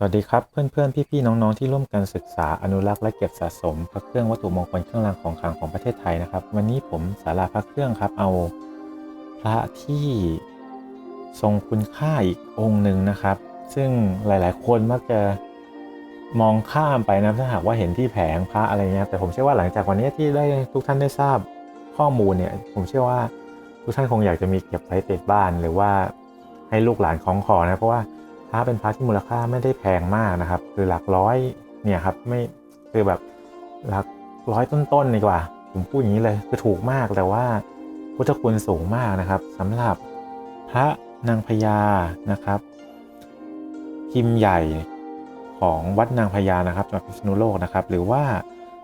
สวัสดีครับเพื่อนๆพี่ๆน้องๆที่ร่วมกันศึกษาอนุรักษ์และเก็บสะสมพระเครื่องวัตถุมงคลเครื่องรางของขลังของประเทศไทยนะครับ วันนี้ผมสาราพระเครื่องครับ เอาพระที่ทรงคุณค่าอีกองค์หนึ่งนะครับ ซึ่งหลายๆ คนมักจะมองข้ามไปนะถ้าหากว่าเห็นที่แผงพระอะไรเงี้ยแต่ผมเชื่อว่าหลังจากวันนี้ที่ได้ทุกท่านได้ทราบข้อมูลเนี่ยผมเชื่อว่าทุกท่านคงอยากจะมีเก็บไว้ติดบ้านหรือว่าให้ลูกหลานคล้องคอนะเพราะว่า พระเป็นพระที่มูลค่าไม่ได้แพงมากนะครับ คือหลักร้อยเนี่ยครับไม่คือแบบหลักร้อยต้นๆดีกว่า ผมพูดอย่างนี้เลยคือถูกมากแต่ว่าพุทธคุณสูงมากนะครับสำหรับพระนางพญานะครับพิมพ์ใหญ่ของวัดนางพญานะครับจังหวัดพิษณุโลกนะครับ หรือว่า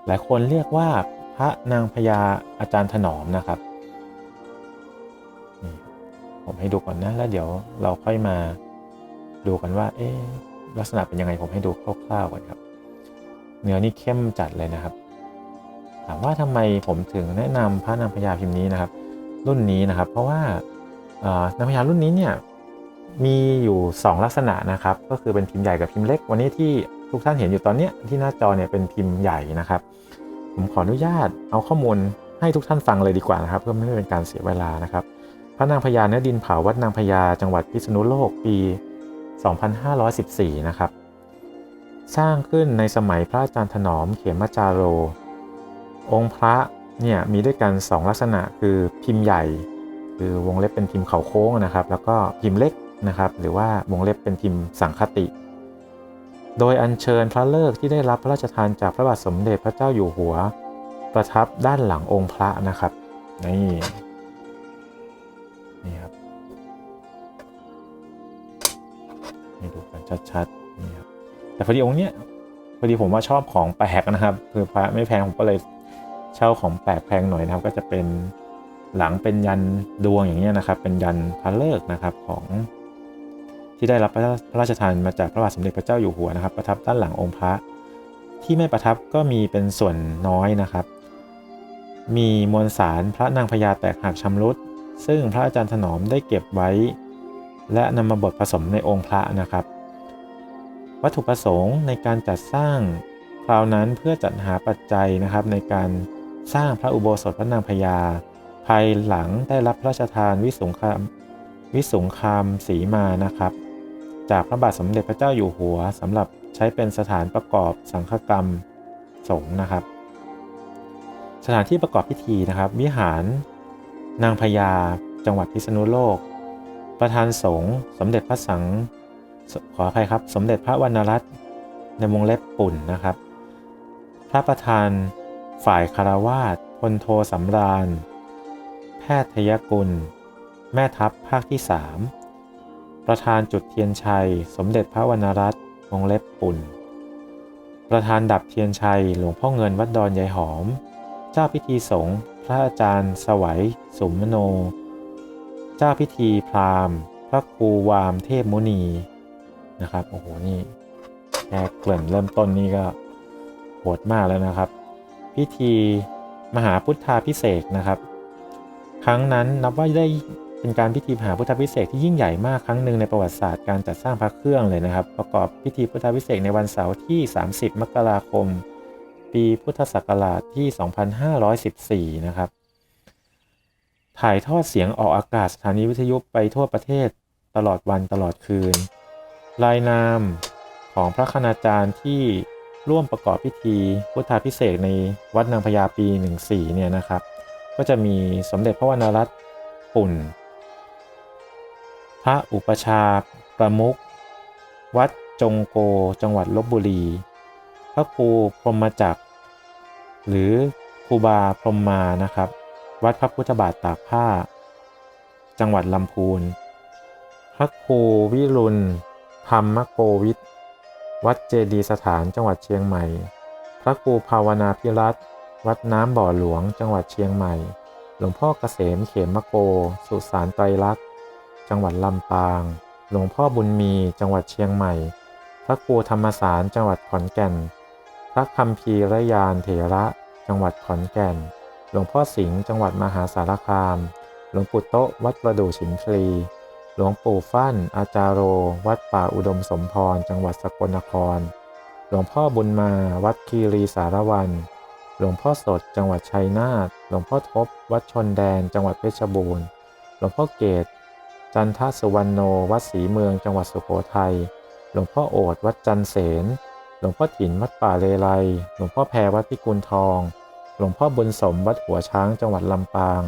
หลายคนเรียกว่าพระนางพญาอาจารย์ถนอมนะครับผมให้ดูก่อนนะแล้วเดี๋ยวเราค่อยมา ดูกันว่าเอ๊ลักษณะเป็นยังไงผมให้ดูคร่าวๆก่อนครับ เนื้อนี่เข้มจัดเลยนะครับ ถามว่าทำไมผมถึงแนะนำพระนางพญาพิมพ์นี้นะครับ รุ่นนี้นะครับ เพราะว่านางพญารุ่นนี้เนี่ยมีอยู่ 2 ลักษณะนะครับ ก็คือเป็นพิมพ์ใหญ่กับพิมพ์เล็ก วันนี้ที่ทุกท่านเห็นอยู่ตอนนี้ที่หน้าจอเนี่ยเป็นพิมพ์ใหญ่นะครับ ผมขออนุญาตเอาข้อมูลให้ทุกท่านฟังเลยดีกว่านะครับ เพื่อไม่ให้เป็นการเสียเวลานะครับ พระนางพญาเนื้อดินเผาวัดนางพญาจังหวัดพิษณุโลกปี 2514 นะครับ สร้างขึ้นในสมัยพระอาจารย์ถนอมเขมจาโร องค์พระเนี่ยมีด้วยกัน 2 ลักษณะคือพิมพ์ใหญ่ คือวงเล็บเป็นพิมพ์เขาโค้งนะครับ แล้วก็พิมพ์เล็กนะครับ หรือว่าวงเล็บเป็นพิมพ์สังคติ โดยอัญเชิญพระเลิกษ์ที่ได้รับพระราชทานจากพระบาทสมเด็จพระเจ้าอยู่หัว ประทับด้านหลังองค์พระนะครับนี่ ชัดๆนี่ครับแต่พอดีองค์เนี้ยพอดีผมว่าชอบของแปลกนะครับคือพระไม่แพงผมก็เลยเช่าของแปลกแพงหน่อยนะครับ ก็จะเป็นหลังเป็นยันดวงอย่างเงี้ยนะครับ เป็นยันพระเลิกนะครับของที่ได้รับพระราชทานมาจากพระบาทสมเด็จพระเจ้าอยู่หัวนะครับ ประทับด้านหลังองค์พระที่ไม่ประทับก็มีเป็นส่วนน้อยนะครับ มีมวลสารพระนางพญาแตกหักชำรุด ซึ่งพระอาจารย์ถนอมได้เก็บไว้ และนำมาบดผสมในองค์พระนะครับ วัตถุประสงค์ในการจัดสร้างคราวนั้นเพื่อจัดหาปัจจัยนะครับในการสร้างพระอุโบสถพระนางพญาภายหลังได้รับพระราชทานวิสุงคามวิสุงคามสีมานะครับ จากพระบาทสมเด็จพระเจ้าอยู่หัวสำหรับใช้เป็นสถานประกอบสังฆกรรมสงฆ์นะครับ สถานที่ประกอบพิธีนะครับ วิหารนางพญาจังหวัดพิษณุโลก ประธานสงฆ์สมเด็จพระสัง ขออภัยครับ สมเด็จพระวรรณรัตน์ในวงเล็บปุ่นนะครับ พระประธานฝ่ายคารวาสพลโทสำราญ แพทยกุล แม่ทัพภาคที่3ประธานจุดเทียนชัย สมเด็จพระวรรณรัตน์วงเล็บปุ่น ประธานดับเทียนชัย หลวงพ่อเงินวัดดอนยายหอม เจ้าพิธีสงฆ์พระอาจารย์สวัยสุมโน เจ้าพิธีพราหมณ์ พระครูวามเทพมุนี นะครับ โอ้โห นี่แค่เกริ่นเริ่มต้นนี่ก็โหดมากแล้วนะครับ พิธีมหาพุทธาพิเศษนะครับ ครั้งนั้นนับว่าได้เป็นการพิธีมหาพุทธาพิเศษที่ยิ่งใหญ่มากครั้งหนึ่งในประวัติศาสตร์การจัดสร้างพระเครื่องเลยนะครับ ประกอบพิธีพุทธาพิเศษในวันเสาร์ที่ 30 มกราคม ปีพุทธศักราชที่ 2514 นะครับ ถ่ายทอดเสียงออกอากาศสถานีวิทยุไปทั่วประเทศตลอดวันตลอดคืน รายนามของพระคณาจารย์ที่ร่วมประกอบพิธีพุทธาพิเศษในวัดนางพญาปี 14เนี่ยนะครับ ก็จะมีสมเด็จพระวรรณรัตน์ปุ่น พระอุปชาประมุขวัดจงโกจังหวัดลบบุรี พระครูพรหมจักร หรือครูบาพรหมมานะครับ วัดพระพุทธบาทตากผ้า จังหวัดลำพูน พระครูวิรุณ ธรรมโกวิทวัดเจดีสถานจังหวัดเชียงใหม่ พระครูภาวนาพิรัตวัดน้ำบ่อหลวงจังหวัดเชียงใหม่ หลวงพ่อเกษมเขมโก สุสานไตรลักษณ์จังหวัดลำปาง หลวงพ่อบุญมีจังหวัดเชียงใหม่ พระครูธรรมสารจังหวัดขอนแก่น พระคัมภีรยานเถระ จังหวัดขอนแก่น หลวงพ่อสิงห์จังหวัดมหาสารคาม หลวงปู่โตวัดประดู่ฉิมพลี หลวงปู่ฟั่น อาจารโร วัดป่าอุดมสมพร จังหวัดสกลนคร หลวงพ่อบุญมา วัดคีรีสารวัน หลวงพ่อสด จังหวัดชัยนาท หลวงพ่อทบ วัดชนแดน จังหวัดเพชรบูรณ์ หลวงพ่อเกต จันทสุวรรณโน วัดศรีเมือง จังหวัดสุโขทัย หลวงพ่อโอด วัดจันเสน หลวงพ่อถิ่นวัดป่าเลไล หลวงพ่อแพรวัดพิกุลทอง หลวงพ่อบุญสม วัดหัวช้าง จังหวัดลำปาง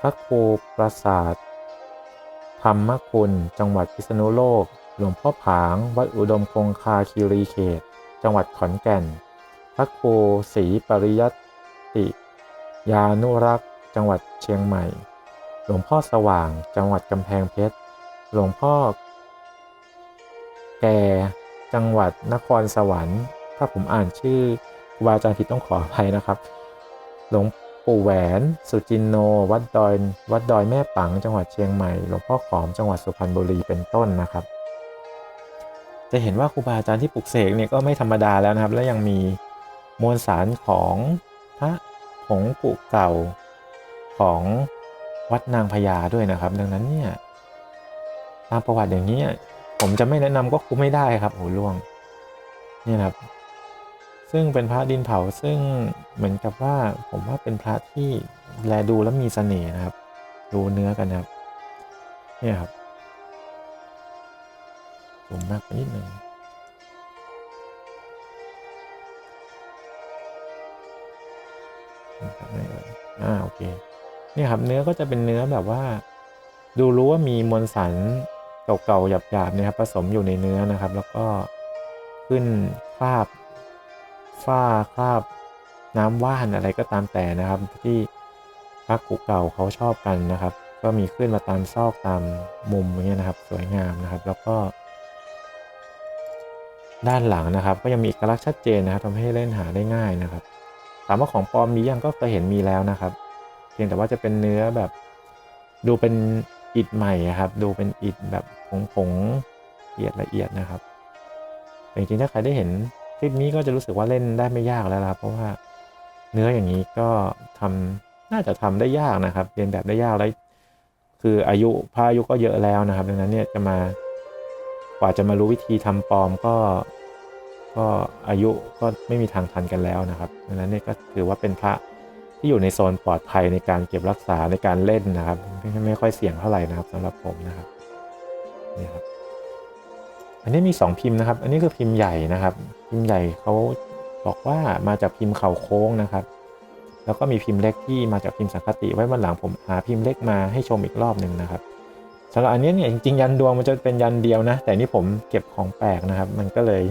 พระครูปราสาท ธรรมคุณ จังหวัดพิษณุโลก หลวงพ่อผาง วัดอุดมคงคาคีรีเขต จังหวัดขอนแก่น พระครูศรีปริยัติ ยานุรักษ์ จังหวัดเชียงใหม่ หลวงพ่อสว่าง จังหวัดกำแพงเพชร หลวงพ่อ แก่ จังหวัดนครสวรรค์ ถ้าผมอ่านชื่อครูบาอาจารย์ผิดต้องขออภัยนะครับ หลวง ปู่แหวน สุจินโน วัดดอย วัดดอยแม่ปัง จังหวัดเชียงใหม่ หลวงพ่อขอม จังหวัดสุพรรณบุรี เป็นต้นนะครับ จะเห็นว่าครูบาอาจารย์ที่ปลุกเสกเนี่ยก็ไม่ธรรมดาแล้วนะครับ และยังมีมวลสารของพระผงกุเก่าของวัดนางพญาด้วยนะครับ ดังนั้นเนี่ยตามประวัติอย่างนี้ผมจะไม่แนะนำก็คุ้มไม่ได้ครับโอ้ล่วง นี่นะครับ ซึ่งเป็นพระดินเผาซึ่งเหมือนกับว่าผมว่าเป็นพระที่แลดูแล้วมีเสน่ห์นะครับ ดูเนื้อกันนะครับเนี่ยครับผมมากไปนิดหนึ่งนะครับไม่เอ่ยอ่าโอเคนี่ครับเนื้อก็จะเป็นเนื้อแบบว่า ดูรู้ว่ามีมวลสารเก่าๆหยาบๆเนี่ยครับผสมอยู่ในเนื้อนะครับ แล้วก็ขึ้นคราบ ฝ้าคราบน้ำว่านอะไรก็ตามแต่นะครับ ที่พระกุเก่าเขาชอบกันนะครับ ก็มีขึ้นมาตามซอกตามมุมอย่างเงี้ยนะครับ สวยงามนะครับ แล้วก็ ด้านหลังนะครับ ก็ยังมีเอกลักษณ์ชัดเจนนะครับทำให้เล่นหาได้ง่ายนะครับถามว่าของปลอมมียังก็เคยเห็นมีแล้วนะครับ เพียงแต่ว่าจะเป็นเนื้อแบบดูเป็นอิฐใหม่ครับ ดูเป็นอิฐแบบผงๆละเอียดละเอียดนะครับแต่จริงๆถ้าใครได้เห็น ลิปนี้ก็จะรู้สึกว่าเล่นได้ไม่ยากแล้วครับเพราะว่าเนื้ออย่างนี้ก็ทำน่าจะทำได้ยากนะครับเรียนแบบได้ยากแล้วคืออายุพระอายุก็เยอะแล้วนะครับ ดังนั้นเนี่ยจะมากว่าจะมารู้วิธีทำปลอมก็ ก็อายุก็ไม่มีทางทันกันแล้วนะครับ ดังนั้นเนี่ยก็ถือว่าเป็นพระที่อยู่ในโซนปลอดภัยในการเก็บรักษาในการเล่นนะครับ ไม่ไม่ค่อยเสี่ยงเท่าไหร่นะครับสำหรับผมนะครับนี่ครับ อันนี้มี 2 พิมพ์นะครับ อันนี้คือพิมพ์ใหญ่นะครับ พิมพ์ใหญ่เขาบอกว่ามาจากพิมพ์เข่าโค้งนะครับ แล้วก็มีพิมพ์เล็กที่มาจากพิมพ์สังคติไว้วันหลังผมหาพิมพ์เล็กมาให้ชมอีกรอบหนึ่งนะครับสำหรับอันนี้เนี่ยจริงๆยันดวงมันจะเป็นยันเดียวนะ แต่นี่ผมเก็บของแปลกนะครับ มันก็เลย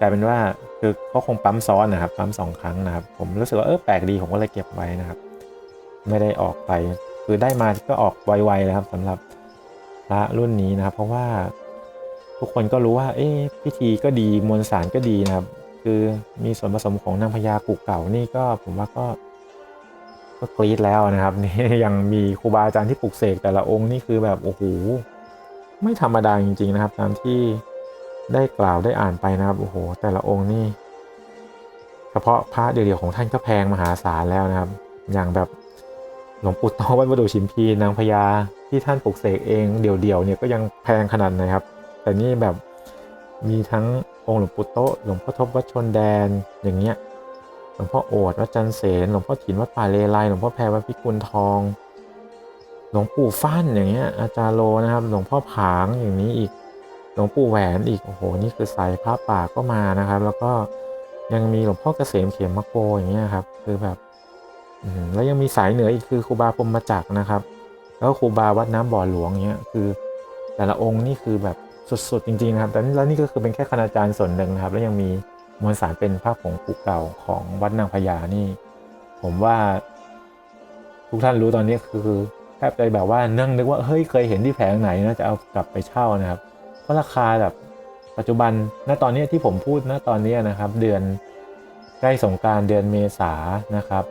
กลายเป็นว่าคือเขาคงปั๊มซ้อนนะครับ ปั๊มสองครั้งนะครับ ผมรู้สึกว่าเออแปลกดีผมก็เลยเก็บไว้นะครับ ไม่ได้ออกไป คือได้มาก็ออกไวๆนะครับสำหรับพระรุ่นนี้นะครับ เพราะว่า ทุกคนก็รู้ว่า เอ๊พิธีก็ดีมวลสารก็ดีนะครับ คือมีส่วนผสมของนางพญากุเก่านี่ก็ผมว่าก็ก็กรี๊ดแล้วนะครับนี่ยังมีครูบาอาจารย์ที่ปลุกเสกแต่ละองค์นี่คือแบบโอ้โหไม่ธรรมดาจริง ๆนะครับ ตามที่ได้กล่าวได้อ่านไปนะครับโอ้โห แต่ละองค์นี่เฉพาะพระเดี่ยวๆของท่านก็แพงมหาศาลแล้วนะครับ อย่างแบบหลวงปู่โตวัดประดูชิมพีนางพญาที่ท่านปลุกเสกเองเดี่ยวๆเนี่ยก็ยังแพงขนาดไหนครับ แต่นี่แบบมีทั้งองค์หลวงปู่โตหลวงพ่อทบวัดชนแดนอย่างเงี้ยหลวงพ่อโอดวัดจันเสนหลวงพ่อถินวัดป่าเลไลหลวงพ่อแพรวัดพิกุลทอง หลวงปู่ฟั่นอย่างเงี้ยอาจารย์โลนะครับ หลวงพ่อผางอย่างนี้อีก หลวงปู่แหวนอีกโอ้โหนี่คือสายพระป่าก็มานะครับ แล้วก็ยังมีหลวงพ่อเกษมเขมมะโกอย่างเงี้ยครับ คือแบบแล้วยังมีสายเหนืออีกคือครูบาพรหมจักนะครับ แล้วครูบาวัดน้ำบ่อหลวงเงี้ยคือ แต่ละองค์นี่คือแบบ สุดๆจริงๆนะครับแต่นี่แล้วนี่ก็คือเป็นแค่คณาจารย์ส่วนหนึ่งนะครับ แล้วยังมีมวลสารเป็นพระผงกุเก่าของวัดนางพญานี่ ผมว่า ทุกท่านรู้ตอนนี้คือแทบจะแบบว่านั่งนึกว่าเฮ้ยเคยเห็นที่แผงไหนนะจะเอากลับไปเช่านะครับ เพราะราคาแบบปัจจุบันณตอนนี้ที่ผมพูดณตอนนี้นะครับ เดือนใกล้สงการเดือนเมษานะครับ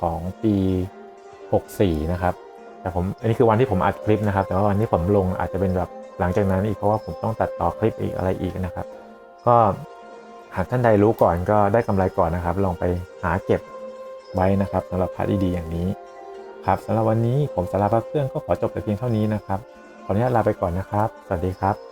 ของปี 64 นะครับแต่ผมอันนี้คือวันที่ผมอัดคลิปนะครับ แต่ว่าวันที่ผมลงอาจจะเป็นแบบ หลังจากนั้นอีกเพราะว่าผมต้องตัดต่อคลิปอีกอะไรอีกนะครับ ก็หากท่านใดรู้ก่อนก็ได้กำไรก่อนนะครับ ลองไปหาเก็บไว้นะครับสำหรับพาร์ทดีๆอย่างนี้ครับสำหรับวันนี้ผมสาราพระเครื่องก็ขอจบแต่เพียงเท่านี้นะครับขออนุญาตลาไปก่อนนะครับ สวัสดีครับ